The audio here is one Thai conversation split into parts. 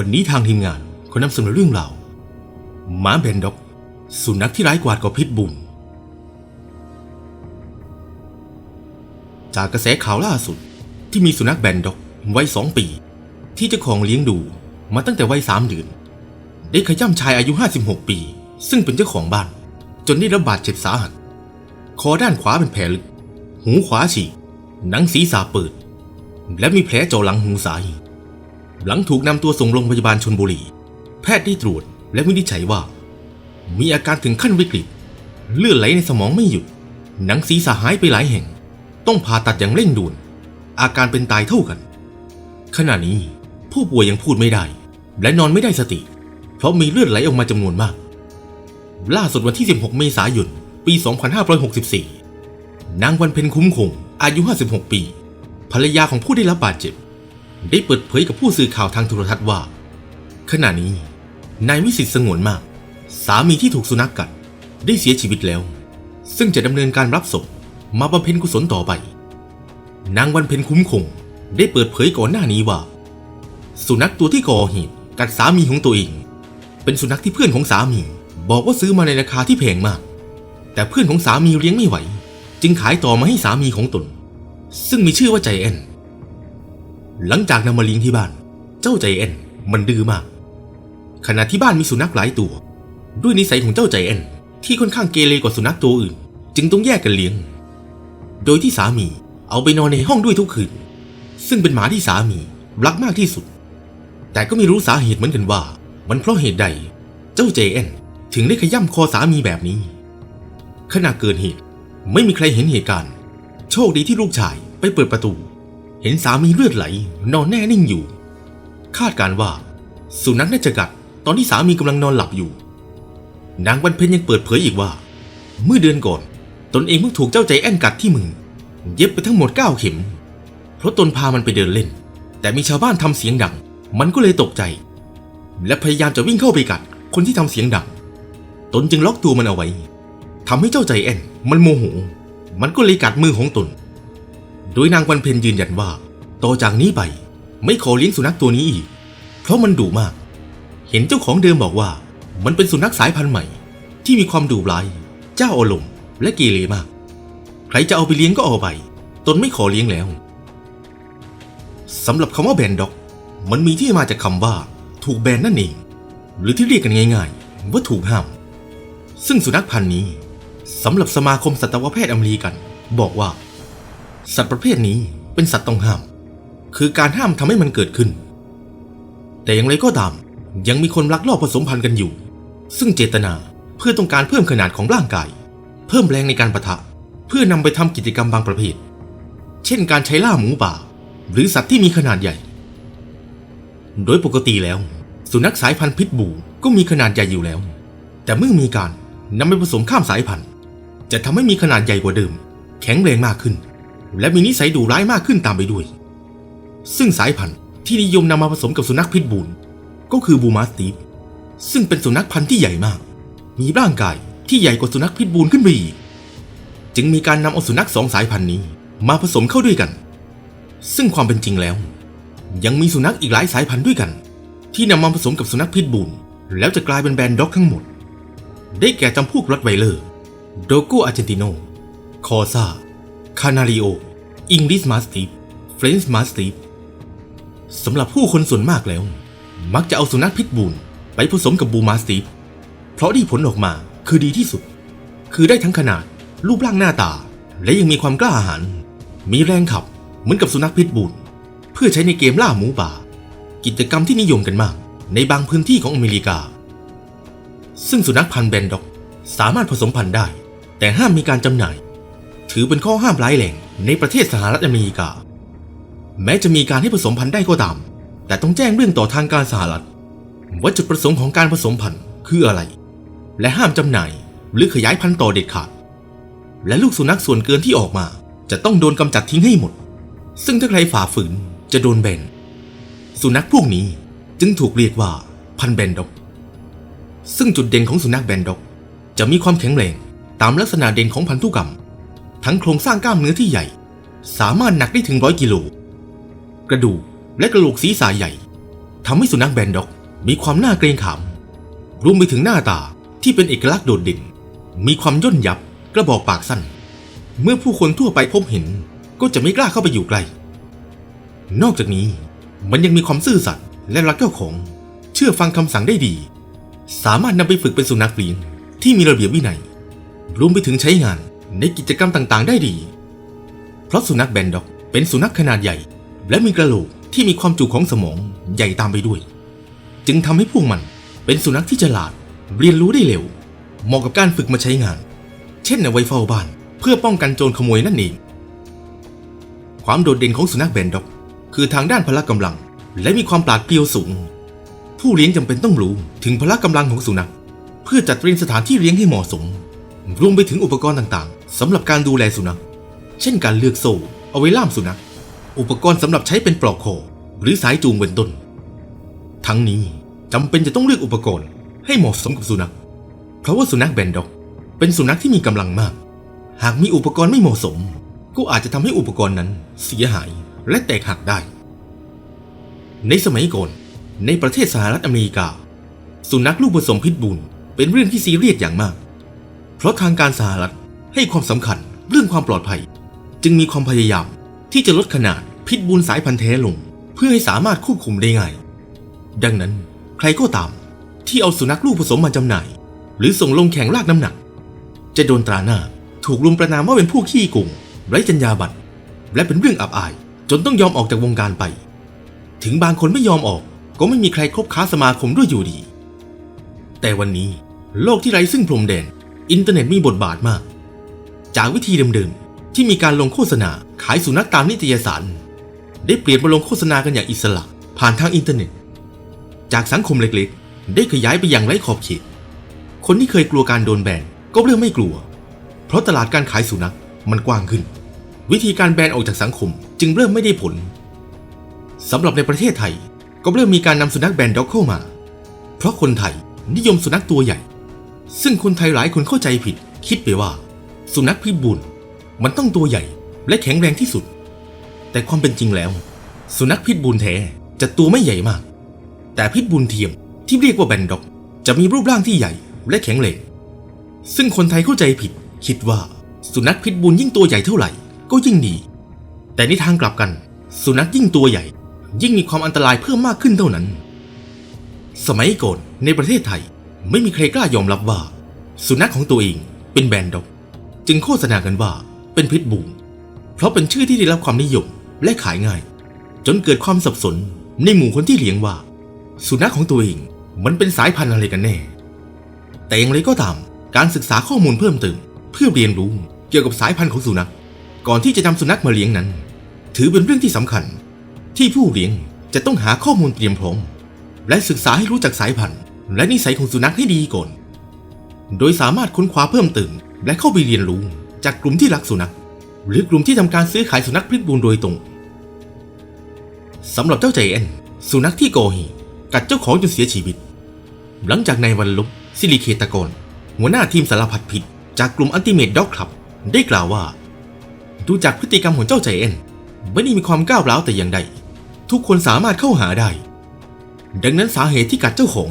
วันนี้ทางทีมงานขอนำเสนอเรื่องราวหมาแบนด็อก สุนัขที่ร้ายกาจกว่าพิษบูลจากกระแสข่าวล่าสุดที่มีสุนัขแบนด็อกวัยสองปี ที่เจ้าของเลี้ยงดูมาตั้งแต่วัยสามเดือน ได้ขย่ำชายอายุ 56 ปี ซึ่งเป็นเจ้าของบ้าน จนได้รับบาดเจ็บสาหัส คอด้านขวาเป็นแผลลึก หูขวาฉีกหนังศีรษะเปิด และมีแผลเจาะหลังหูซ้าย หลังถูกนำตัวส่งโรงพยาบาลชนบุรี แพทย์ได้ตรวจและวินิจฉัยว่า มีอาการถึงขั้นวิกฤต เลือดไหลในสมองไม่หยุด หนังศีรษะหายไปหลายแห่ง ต้องผ่าตัดอย่างเร่งด่วน อาการเป็นตายเท่ากัน ขณะนี้ผู้ป่วยยังพูดไม่ได้ และนอนไม่ได้สติ เพราะมีเลือดไหลออกมาจำนวนมาก ล่าสุดวันที่ 16 เมษายน ปี 2564 นางวันเพ็ญคุ้มคง อายุ 56 ปี ภรรยาของผู้ได้รับบาดเจ็บ ได้เปิดเผยกับผู้สื่อข่าวทางโทรทัศน์ว่า ขณะนี้ นายวิสิตสงวนมาก สามีที่ถูกสุนัขกกัดได้เสียชีวิตแล้ว ซึ่งจะดำเนินการรับศพมาบำเพ็ญกุศลต่อไป นางวันเพ็ญคุ้มคงได้เปิดเผยก่อนหน้านี้ว่า สุนัขตัวที่ก่อเหตุกัดสามีของตัวเอง เป็นสุนัขที่เพื่อนของสามี บอกว่าซื้อมาในราคาที่แพงมาก แต่เพื่อนของสามีเลี้ยงไม่ไหว จึงขายต่อมาให้สามีของตน ซึ่งมีชื่อว่าใจแอน หลังจากนำมาเลี้ยงที่บ้าน เจ้าใจแอนมันดื้อมาก ขณะที่บ้านมีสุนัขหลายตัว ด้วยนิสัยของเจ้าใจแอนที่ค่อนข้างเกเรกว่าสุนัขตัวอื่น จึงต้องแยกกันเลี้ยง โดยที่สามีเอาไปนอนในห้องด้วยทุกคืน ซึ่งเป็นหมาที่สามีรักมากที่สุด แต่ก็ไม่รู้สาเหตุเหมือนกันว่า มันเพราะเหตุใด เจ้าเจแอนถึงได้ขย่ำคอสามีแบบนี้ ขณะเกิดเหตุไม่มีใครเห็นเหตุการณ์ โชคดีที่ลูกชายไปเปิดประตู ห็นสามีเลือดไหล นอนแน่นิ่งอยู่ คาดการว่า สุนัขน่าจะกัดตอนที่สามีกำลังนอนหลับอยู่ นางวันเพ็ญยังเปิดเผยอีกว่า เมื่อเดือนก่อน ตนเองเพิ่งถูกเจ้าใจแอนกัดที่มือ เย็บไปทั้งหมด 9 เข็ม เพราะตนพามันไปเดินเล่น แต่มีชาวบ้านทำเสียงดัง มันก็เลยตกใจ และพยายามจะวิ่งเข้าไปกัด คนที่ทำเสียงดัง ตนจึงล็อกตัวมันเอาไว้ทำให้เจ้าใจแอนมันโมโห มันก็เลยกัดมือของตน โดยนางวันเพ็ญยืนยันว่า ต่อจากนี้ไป ไม่ขอเลี้ยงสุนัขตัวนี้อีก เพราะมันดุมาก เห็นเจ้าของเดิมบอกว่า มันเป็นสุนัขสายพันธุ์ใหม่ ที่มีความดุร้าย เจ้าอารมณ์และเกเรมาก ใครจะเอาไปเลี้ยงก็เอาไป ตนไม่ขอเลี้ยงแล้วสำหรับคำว่าแบนด็อก มันมีที่มาจากคำว่า ถูกแบนนั่นเอง หรือที่เรียกกันง่าย ๆ ว่าถูกห้าม ซึ่งสุนัขพันธุ์นี้สำหรับสมาคมสัตวแพทย์อเมริกัน บอกว่า สัตว์ประเภทนี้เป็นสัตว์ต้องห้าม คือการห้ามทำให้มันเกิดขึ้น แต่อย่างไรก็ตาม ยังมีคนลักลอบผสมพันธุ์กันอยู่ ซึ่งเจตนาเพื่อต้องการเพิ่มขนาดของร่างกาย เพิ่มแรงในการประทะ เพื่อนำไปทำกิจกรรมบางประเภท เช่นการใช้ล่าหมูป่า หรือสัตว์ที่มีขนาดใหญ่ โดยปกติแล้ว สุนัขสายพันธุ์พิษบูก็มีขนาดใหญ่อยู่แล้ว แต่เมื่อมีการนำไปผสมข้ามสายพันธุ์ จะทำให้มีขนาดใหญ่กว่าเดิม แข็งแรงมากขึ้น และมีนิสัยดุร้ายมากขึ้นตามไปด้วย ซึ่งสายพันธุ์ที่นิยมนำมาผสมกับสุนัขพิษบูลก็คือบูมาสตีฟซึ่งเป็นสุนัขพันธุ์ที่ใหญ่มาก มีร่างกายที่ใหญ่กว่าสุนัขพิษบูลขึ้นไปอีก จึงมีการนำเอาสุนัขสองสายพันธุ์นี้มาผสมเข้าด้วยกัน ซึ่งความเป็นจริงแล้ว ยังมีสุนัขอีกหลายสายพันธุ์ด้วยกัน ที่นำมาผสมกับสุนัขพิษบูลแล้วจะกลายเป็นแบรนด์ด็อกทั้งหมด ได้แก่จำพวกรถไวเลอร์ โดโกอาร์เจนติโน คอซาคานาริโอ อิงลิสมาสติฟเฟรนช์มาสติฟสำหรับผู้คนส่วนมากแล้ว มักจะเอาสุนัขพิษบูลไปผสมกับบูมาสติฟเพราะที่ผลออกมาคือดีที่สุด คือได้ทั้งขนาดรูปร่างหน้าตา และยังมีความกล้าหาญมีแรงขับเหมือนกับสุนัขพิษบูลเพื่อใช้ในเกมล่าหมูป่า กิจกรรมที่นิยมกันมาก ในบางพื้นที่ของอเมริกา ซึ่งสุนัขพันธุ์แบนด็อก สามารถผสมพันธุ์ได้ แต่ห้ามมีการจำหน่าย ถือเป็นข้อห้ามร้ายแรง ในประเทศสหรัฐอเมริกา แม้จะมีการให้ผสมพันธุ์ได้ก็ตาม แต่ต้องแจ้งเรื่องต่อทางการสหรัฐ ว่าจุดประสงค์ของการผสมพันธุ์คืออะไร และห้ามจำหน่ายหรือขยายพันธุ์ต่อเด็ดขาด และลูกสุนัขส่วนเกินที่ออกมา จะต้องโดนกำจัดทิ้งให้หมด ซึ่งถ้าใครฝ่าฝืนจะโดนแบนสุนัขพวกนี้จึงถูกเรียกว่าพันธุ์แบนด็อก ซึ่งจุดเด่นของสุนัขแบนด็อก จะมีความแข็งแรงตามลักษณะเด่นของพันธุกรรม ทั้งโครงสร้างกล้ามเนื้อที่ใหญ่ สามารถหนักได้ถึงร้อยกิโล กระดูกและกระโหลกศีรษะใหญ่ทำให้สุนัขแบนด็อกมีความน่าเกรงขาม รวมไปถึงหน้าตาที่เป็นเอกลักษณ์โดดเด่น มีความย่นยับกระบอกปากสั้น เมื่อผู้คนทั่วไปพบเห็นก็จะไม่กล้าเข้าไปอยู่ใกล้ นอกจากนี้มันยังมีความซื่อสัตย์และรักเจ้าของ เชื่อฟังคำสั่งได้ดี สามารถนำไปฝึกเป็นสุนัขเลี้ยงที่มีระเบียบวินัย รวมไปถึงใช้งาน ในกิจกรรมต่างๆ ได้ดี เพราะสุนัขแบนด็อกเป็นสุนัขขนาดใหญ่ และมีกระโหลกที่มีความจุของสมองใหญ่ตามไปด้วย จึงทำให้พวกมันเป็นสุนัขที่ฉลาด เรียนรู้ได้เร็ว เหมาะกับการฝึกมาใช้งาน เช่นเอาไว้เฝ้าบ้าน เพื่อป้องกันโจรขโมยนั่นเอง ความโดดเด่นของสุนัขแบนด็อก คือทางด้านพละกำลัง และมีความปราดเปรียวสูง ผู้เลี้ยงจำเป็นต้องรู้ถึงพละกำลังของสุนัข เพื่อจัดเตรียมสถานที่เลี้ยงให้เหมาะสม รวมไปถึงอุปกรณ์ต่างๆสำหรับการดูแลสุนัข เช่นการเลือกโซ่เอาไว้ล่ามสุนัข อุปกรณ์สำหรับใช้เป็นปลอกคอหรือสายจูงเป็นต้น ทั้งนี้จำเป็นจะต้องเลือกอุปกรณ์ให้เหมาะสมกับสุนัข เพราะว่าสุนัขแบนด็อก เป็นสุนัขที่มีกำลังมาก หากมีอุปกรณ์ไม่เหมาะสม ก็อาจจะทำให้อุปกรณ์นั้นเสียหายและแตกหักได้ ในสมัยก่อนในประเทศสหรัฐอเมริกา สุนัขลูกผสมพิษบูลเป็นเรื่องที่ซีเรียสอย่างมาก เพราะทางการสหรัฐให้ความสำคัญเรื่องความปลอดภัย จึงมีความพยายามที่จะลดขนาดพิษบูลสายพันธุ์แท้ลง เพื่อให้สามารถควบคุมได้ง่าย ดังนั้นใครก็ตามที่เอาสุนัขลูกผสมมาจำหน่าย หรือส่งลงแข่งลากน้ำหนัก จะโดนตราหน้าถูกลุมประนามว่าเป็นผู้ขี้โกงไร้จรรยาบรรณและเป็นเรื่องอับอาย จนต้องยอมออกจากวงการไป ถึงบางคนไม่ยอมออกก็ไม่มีใครคบค้าสมาคมด้วยอยู่ดี แต่วันนี้โลกที่ไร้ซึ่งพรมแดน อินเทอร์เน็ตมีบทบาทมาก จากวิธีเดิมๆ ที่มีการลงโฆษณาขายสุนัขตามนิตยสาร ได้เปลี่ยนมาลงโฆษณากันอย่างอิสระ ผ่านทางอินเทอร์เน็ต จากสังคมเล็กๆ ได้ขยายไปอย่างไร้ขอบเขต คนที่เคยกลัวการโดนแบนก็เริ่มไม่กลัว เพราะตลาดการขายสุนัขมันกว้างขึ้น วิธีการแบนออกจากสังคมจึงเริ่มไม่ได้ผลสำหรับในประเทศไทยก็เริ่มมีการนำสุนัขแบนด็อกเข้ามา เพราะคนไทยนิยมสุนัขตัวใหญ่ ซึ่งคนไทยหลายคนเข้าใจผิด คิดไปว่า สุนัขพิษบูลมันต้องตัวใหญ่และแข็งแรงที่สุด แต่ความเป็นจริงแล้ว สุนัขพิษบูลแท้จะตัวไม่ใหญ่มาก แต่พิษบูลเทียมที่เรียกว่าแบนด็อก จะมีรูปร่างที่ใหญ่และแข็งแรงซึ่งคนไทยเข้าใจผิด คิดว่าสุนัขพิษบูลยิ่งตัวใหญ่เท่าไหร่ก็ยิ่งดี แต่ในทางกลับกัน สุนัขยิ่งตัวใหญ่ ยิ่งมีความอันตรายเพิ่มมากขึ้นเท่านั้น สมัยก่อนในประเทศไทย ไม่มีใครกล้ายอมรับว่า สุนัขของตัวเองเป็นแบนด็อก จึงโฆษณากันว่าเป็นพิษบูเพราะเป็นชื่อที่ได้รับความนิยมและขายง่าย จนเกิดความสับสนในหมู่คนที่เลี้ยงว่า สุนัขของตัวเองมันเป็นสายพันธุ์อะไรกันแน่ แต่อย่างไรก็ตามการศึกษาข้อมูลเพิ่มเติม เพื่อเรียนรู้เกี่ยวกับสายพันธุ์ของสุนัข ก่อนที่จะนำสุนัขมาเลี้ยงนั้น ถือเป็นเรื่องที่สำคัญ ที่ผู้เลี้ยงจะต้องหาข้อมูลเตรียมพร้อมและศึกษาให้รู้จักสายพันธุ์ และนิสัยของสุนัขให้ดีก่อน โดยสามารถค้นคว้าเพิ่มเติมและเข้าไปเรียนรู้จากกลุ่มที่รักสุนัข หรือกลุ่มที่ทำการซื้อขายสุนัขพิษบูลโดยตรงสำหรับเจ้าใจแอนสุนัขที่ก่อเหตุกัดเจ้าของจนเสียชีวิต หลังจากนายวันลบซิลิเคตกรหัวหน้าทีมสารพัดผิดจากกลุ่มอันติเมตด็อกคลับ ได้กล่าวว่า ดูจากพฤติกรรมของเจ้าใจแอนไม่ได้มีความก้าวร้าวแต่อย่างใด ทุกคนสามารถเข้าหาได้ ดังนั้นสาเหตุที่กัดเจ้าของ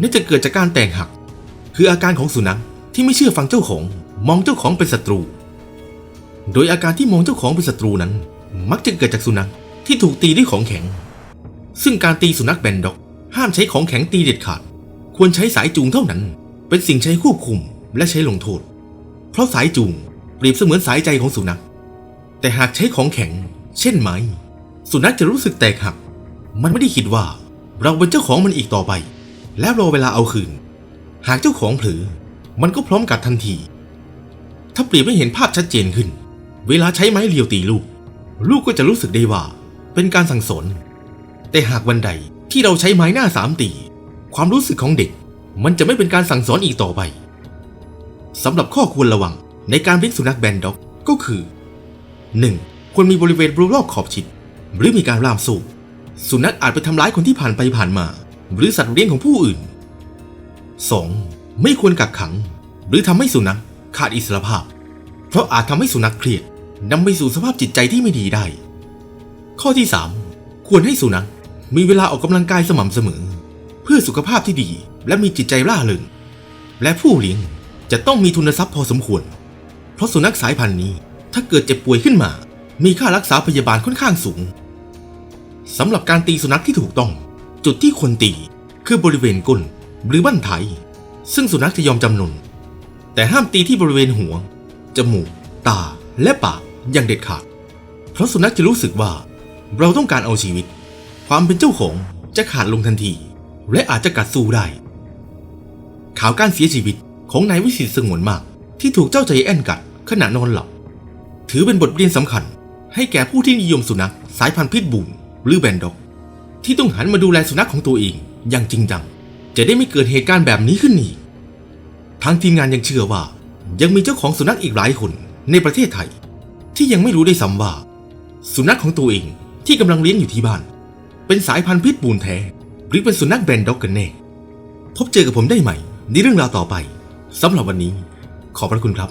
น่าจะเกิดจากการแตกหัก คืออาการของสุนัขที่ไม่เชื่อฟังเจ้าของ มองเจ้าของเป็นศัตรู โดยอาการที่มองเจ้าของเป็นศัตรูนั้น มักจะเกิดจากสุนัขที่ถูกตีด้วยของแข็ง ซึ่งการตีสุนัขแบนด็อก ห้ามใช้ของแข็งตีเด็ดขาด ควรใช้สายจูงเท่านั้น เป็นสิ่งใช้ควบคุมและใช้ลงโทษ เพราะสายจูงเปรียบเสมือนสายใจของสุนัข แต่หากใช้ของแข็ง เช่นไม้ สุนัขจะรู้สึกแตกหัก มันไม่ได้คิดว่า เราเป็นเจ้าของมันอีกต่อไป แล้วรอเวลาเอาคืน หากเจ้าของเผลอมันก็พร้อมกัดทันที ถ้าเปรียบให้เห็นภาพชัดเจนขึ้น เวลาใช้ไม้เรียวตีลูก ลูกก็จะรู้สึกได้ว่า เป็นการสั่งสอน แต่หากวันใดที่เราใช้ไม้หน้าสามตี ความรู้สึกของเด็ก มันจะไม่เป็นการสั่งสอนอีกต่อไปสำหรับข้อควรระวังในการเลี้ยงสุนัขแบนด็อกก็คือ 1. ควรมีบริเวณรอบขอบชิด หรือมีการล่ามโซ่สุนัขอาจไปทำร้ายคนที่ผ่านไปผ่านมา หรือสัตว์เลี้ยงของผู้อื่น 2. ไม่ควรกักขัง หรือทำให้สุนัขขาดอิสรภาพ เพราะอาจทำให้สุนัขเครียดนำไปสู่สภาพจิตใจที่ไม่ดีได้ ข้อที่ 3 ควรให้สุนัขมีเวลาออกกำลังกายสม่ำเสมอ เพื่อสุขภาพที่ดีและมีจิตใจร่าเริงและผู้เลี้ยงจะต้องมีทุนทรัพย์พอสมควร เพราะสุนัขสายพันธุ์นี้ถ้าเกิดเจ็บป่วยขึ้นมา มีค่ารักษาพยาบาลค่อนข้างสูงสำหรับการตีสุนัขที่ถูกต้อง จุดที่ควรตีคือบริเวณก้นหรือบั้นไทยซึ่งสุนัขจะยอมจำนน แต่ห้ามตีที่บริเวณหัว จมูก ตา และปากอย่างเด็ดขาด เพราะสุนัขจะรู้สึกว่า เราต้องการเอาชีวิต ความเป็นเจ้าของจะขาดลงทันที และอาจจะกัดสู้ได้ ข่าวการเสียชีวิตของนายวิสิตสงวนมาก ที่ถูกเจ้าใจแอนกัดขณะนอนหลับ ถือเป็นบทเรียนสำคัญ ให้แก่ผู้ที่นิยมสุนัขสายพันธุ์พิษบูลหรือแบนด็อก ที่ต้องหันมาดูแลสุนัขของตัวเองอย่างจริงจัง จะได้ไม่เกิดเหตุการณ์แบบนี้ขึ้นอีกทางทีมงานยังเชื่อว่า ยังมีเจ้าของสุนัขอีกหลายคนในประเทศไทย ที่ยังไม่รู้ได้ซ้ำว่า สุนัขของตัวเองที่กำลังเลี้ยงอยู่ที่บ้าน เป็นสายพันธุ์พิษบูลแท้หรือเป็นสุนัขแบนด็อกกันแน่พบเจอกับผมได้ใหม่ในเรื่องราวต่อไปสำหรับวันนี้ ขอบพระคุณครับ